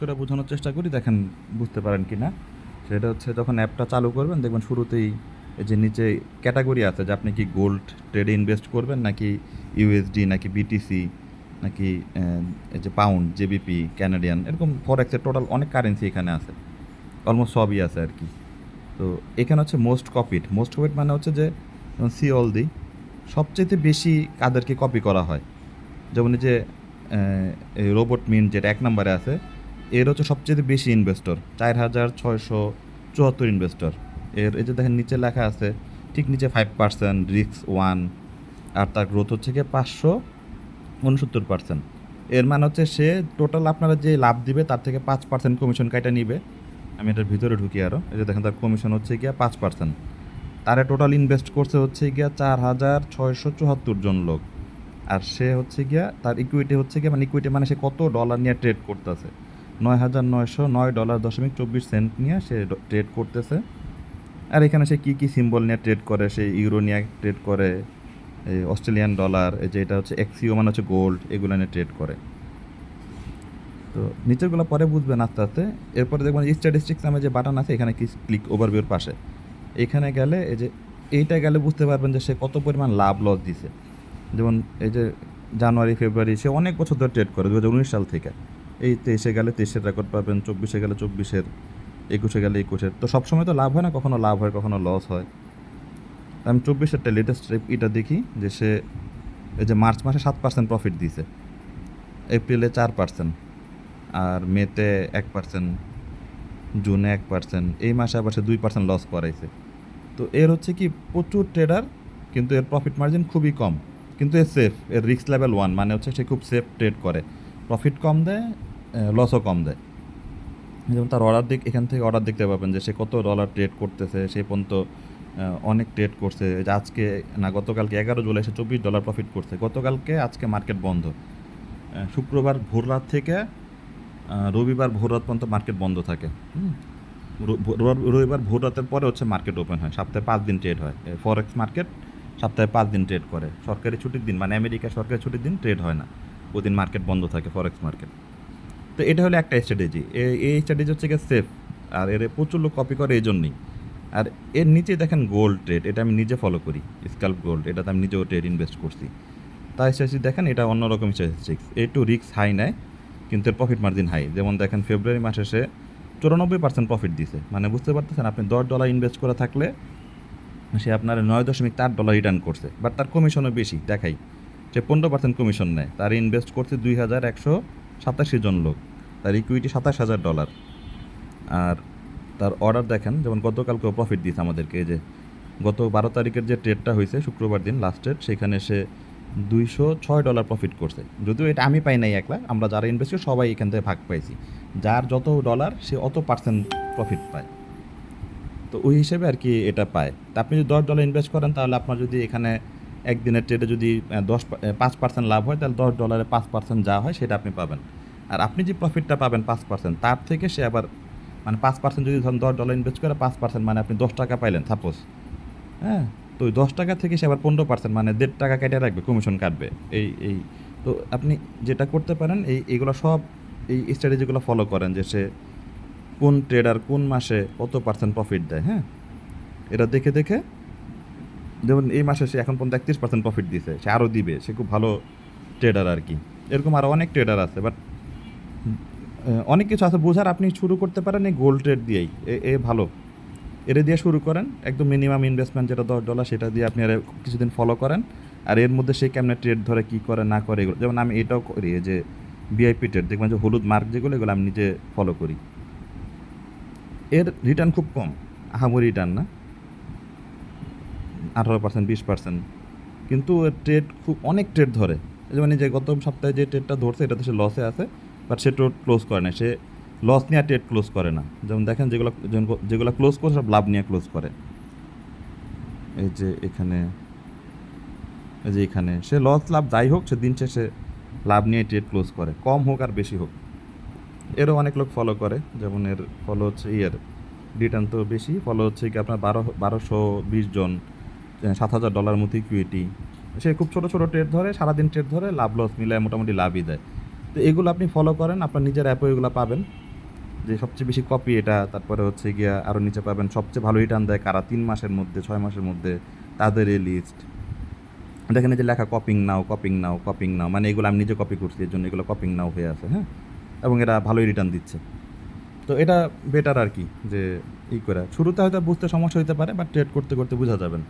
করে বোঝানোর চেষ্টা করি, দেখেন বুঝতে পারেন কি না সেটা হচ্ছে যখন অ্যাপটা চালু করবেন, দেখবেন শুরুতেই এই যে নিচে ক্যাটাগরি আছে যে আপনি কি গোল্ড ট্রেডে ইনভেস্ট করবেন নাকি ইউএসডি নাকি বিটিসি নাকি এই যে পাউন্ড জেবিপি ক্যানাডিয়ান এরকম ফরেক্সের টোটাল অনেক কারেন্সি এখানে আছে। অলমোস্ট সবই আছে আর কি। তো এখানে হচ্ছে মোস্ট কপিড মোস্ট কপিড মানে হচ্ছে যে সি অল দি সবচেয়ে বেশি কাদেরকে কপি করা হয়। যেমন এই যে রোবট মিন যেটা এক নম্বরে আছে এর হচ্ছে সবচেয়ে বেশি ইনভেস্টর চার হাজার ছয়শো চুয়াত্তর ইনভেস্টর এর, এই যে দেখেন নিচে লেখা আছে, ঠিক নিচে ফাইভ পার্সেন্ট রিক্স ওয়ান আর তার গ্রোথ হচ্ছে গিয়ে পাঁচশো উনসত্তর পার্সেন্ট এর মানে হচ্ছে সে টোটাল আপনারা যে লাভ দিবে, তার থেকে পাঁচ পার্সেন্ট কমিশন কাইটা নিবে। আমি এটার ভিতরে ঢুকি আরও এই যে দেখেন তার কমিশন হচ্ছে গিয়া পাঁচ পার্সেন্ট তারা টোটাল ইনভেস্ট করছে হচ্ছে গিয়া চার হাজার ছয়শো চুয়াত্তর জন লোক। আর সে হচ্ছে গিয়া তার ইকুইটি হচ্ছে গিয়া মানে ইকুইটি মানে সে কত ডলার নিয়ে ট্রেড করতেছে। নয় হাজার নয়শো নয় ডলার দশমিক চব্বিশ সেন্ট নিয়ে সে ট্রেড করতেছে। আর এখানে সে কী কী সিম্বল নিয়ে ট্রেড করে? সে ইউরো নিয়ে ট্রেড করে, এই অস্ট্রেলিয়ান ডলার এই যে এটা হচ্ছে এক্সিও মানে হচ্ছে গোল্ড এগুলো নিয়ে ট্রেড করে। তো নিচেরগুলো পরে বুঝবেন আস্তে আস্তে। এরপরে দেখবেন স্ট্যাটিস্টিক্স নামে যে বাটন আছে, এখানে কি ক্লিক ওভারভিউর পাশে। এখানে গেলে এই যে এইটা গেলে বুঝতে পারবেন যে সে কত পরিমাণ লাভ লস দিছে। যেমন এই যে জানুয়ারি ফেব্রুয়ারি সে অনেক বছর ধরে ট্রেড করে দু হাজার উনিশ সাল থেকে। এই তেইশে গেলে তেইশের রেকর্ড পাবেন, চব্বিশে গেলে চব্বিশের, একুশে গেলে একুশের। তো সবসময় তো লাভ হয় না, কখনো লাভ হয়, কখনো লস হয়। আমি চব্বিশেরটা লেটেস্ট এটা দেখি যে সে, এই যে মার্চ মাসে সাত পার্সেন্ট প্রফিট দিয়েছে। এপ্রিলে চার পার্সেন্ট আর মেতে এক পার্সেন্ট জুনে এক পার্সেন্ট এই মাসে আবার সে দুই পার্সেন্ট লস করাইছে। তো এর হচ্ছে কি, প্রচুর ট্রেডার কিন্তু এর প্রফিট মার্জিন খুবই কম, কিন্তু এর সেফ এর রিস্ক লেভেল ওয়ান মানে হচ্ছে সে খুব সেফ ট্রেড করে। প্রফিট কম দেয় লসও কম দেয়। যেমন তার অর্ডার দিক, এখান থেকে অর্ডার দেখতে পাবেন যে সে কত ডলার ট্রেড করতেছে, সে পর্যন্ত অনেক ট্রেড করছে। যে আজকে, না, গতকালকে এগারো জুলাই সে চব্বিশ ডলার প্রফিট করছে। গতকালকে আজকে মার্কেট বন্ধ। শুক্রবার ভোর রাত থেকে রবিবার ভোর রাত পর্যন্ত মার্কেট বন্ধ থাকে। রবিবার ভোর রাতের পরে হচ্ছে মার্কেট ওপেন হয়। সপ্তাহে পাঁচ দিন ট্রেড হয়। ফরেক্স মার্কেট সপ্তাহে পাঁচ দিন ট্রেড করে। সরকারি ছুটির দিন মানে আমেরিকা সরকারি ছুটির দিন ট্রেড হয় না। ওই দিন মার্কেট বন্ধ থাকে ফরেক্স মার্কেট। তো এটা হলো একটা স্ট্র্যাটেজি এই স্ট্র্যাটেজি হচ্ছে গিয়ে সেফ আর এর প্রচুর লোক কপি করে এই জন্যই আর এর নিচে দেখেন গোল্ড ট্রেড এটা আমি নিজে ফলো করি স্কাল্প গোল্ড এটাতে আমি নিজেও ট্রেড ইনভেস্ট করছি। তাই স্ট্র্যাটেজি দেখেন, এটা অন্যরকম স্ট্যাটিস্টিক্স একটু রিস্ক হাই নেয়, কিন্তু এর প্রফিট মার্জিন হাই যেমন দেখেন ফেব্রুয়ারি মাসে সে চুরানব্বই পার্সেন্ট প্রফিট দিছে। মানে বুঝতে পারতেছেন, আপনি দশ ডলার ইনভেস্ট করে থাকলে সে আপনার নয় দশমিক চার ডলার রিটার্ন করছে। বাট তার কমিশনও বেশি, দেখাই। সে পনেরো পার্সেন্ট কমিশন নেয়, তার ইনভেস্ট করছে দুই হাজার একশো সাতাশি জন লোক। তার ইকুইটি সাতাশ হাজার ডলার আর তার অর্ডার দেখেন, যেমন গতকালকেও প্রফিট দিয়েছে আমাদেরকে যে গত বারো তারিখের যে ট্রেডটা হয়েছে, শুক্রবার দিন লাস্ট ট্রেড সেখানে সে দুইশো ছয় ডলার প্রফিট করছে। যদিও এটা আমি পাই নাই একলা, আমরা যারা ইনভেস্ট করি, সবাই এখান থেকে ভাগ পাইছি। যার যত ডলার সে অত পার্সেন্ট প্রফিট পায়। তো ওই হিসেবে আর কি এটা পায়। তা আপনি যদি দশ ডলার ইনভেস্ট করেন, তাহলে আপনার যদি এখানে একদিনের ট্রেডে যদি দশ পাঁচ পার্সেন্ট লাভ হয়, তাহলে দশ ডলারে পাঁচ পার্সেন্ট যা হয় সেটা আপনি পাবেন। আর আপনি যে প্রফিটটা পাবেন পাঁচ পার্সেন্ট তার থেকে সে আবার মানে পাঁচ পার্সেন্ট যদি ধরুন দশ ডলার ইনভেস্ট করে, পাঁচ পার্সেন্ট মানে আপনি দশ টাকা পাইলেন সাপোজ হ্যাঁ? তো ওই দশ টাকা থেকে সে আবার পনেরো পার্সেন্ট মানে দেড় টাকা কেটে রাখবে কমিশন কাটবে। এই এই, তো আপনি যেটা করতে পারেন, এই, এইগুলো সব এই স্ট্র্যাটেজিগুলো ফলো করেন যে সে কোন ট্রেডার কোন মাসে কত পার্সেন্ট প্রফিট দেয় হ্যাঁ? এটা দেখে দেখে যেমন এই মাসে সে এখন পর্যন্ত একত্রিশ পার্সেন্ট প্রফিট দিছে, সে আরও দিবে, সে খুব ভালো ট্রেডার আর কি। এরকম আরও অনেক ট্রেডার আছে বাট অনেক কিছু আছে বোঝার, আপনি শুরু করতে পারেন এই গোল্ড ট্রেড দিয়েই, এ ভালো। এটা দিয়ে শুরু করেন, একদম মিনিমাম ইনভেস্টমেন্ট যেটা দশ ডলার সেটা দিয়ে আপনি আর কিছুদিন ফলো করেন, আর এর মধ্যে সে কেমনে ট্রেড ধরে, কী করে, না করে, এগুলো, যেমন আমি এটাও করি যে ভিআইপি ট্রেড দেখবেন যে হলুদ মার্ক যেগুলো, এগুলো আমি নিজে ফলো করি। এর রিটার্ন খুব কম, আহামরি রিটার্ন না। আঠারো পার্সেন্ট বিশ পার্সেন্ট কিন্তু ট্রেড খুব, অনেক ট্রেড ধরে। এই যে গত সপ্তাহে যে ট্রেডটা ধরছে, এটাতে সে লসে আছে বাট সে ট্রেড ক্লোজ করে না সে লস নিয়ে ট্রেড ক্লোজ করে না। যেমন দেখেন যেগুলো যেগুলো- যেগুলো ক্লোজ করে, সব লাভ নিয়ে ক্লোজ করে। এই যে এখানে, এই যে এখানে। সে লস লাভ যাই হোক, সে দিন শেষে লাভ নিয়ে ট্রেড ক্লোজ করে। কম হোক আর বেশি হোক। এরও অনেক লোক ফলো করে। যেমন এর ফলো হচ্ছে ইয়ের রিটার্ন তো বেশি। ফলো হচ্ছে কি আপনার বারো, বারোশো বিশ জন। সাত হাজার ডলার মতো ইকুইটি সে খুব ছোটো ছোটো ট্রেড ধরে, সারাদিন ট্রেড ধরে, লাভ লস মিলায় মোটামুটি লাভই দেয়। তো এগুলো আপনি ফলো করেন, আপনার নিজের অ্যাপে এগুলো পাবেন। যে সবচেয়ে বেশি কপি এটা, তারপরে হচ্ছে গিয়া আরও নিচে পাবেন, সবচেয়ে ভালো রিটার্ন দেয় কারা তিন মাসের মধ্যে, ছয় মাসের মধ্যে, তাদের এই লিস্ট দেখেন যে লেখা কপিং নাও কপিং নাও কপিং নাও মানে এগুলো আমি নিজে কপি করছি, এর জন্য এগুলো কপিং নাও হয়ে আছে হ্যাঁ? এবং এরা ভালোই রিটার্ন দিচ্ছে। তো এটা বেটার আর কি, যে ই করে। শুরুতে হয়তো বুঝতে সমস্যা হতে পারে বাট ট্রেড করতে করতে বোঝা যাবেন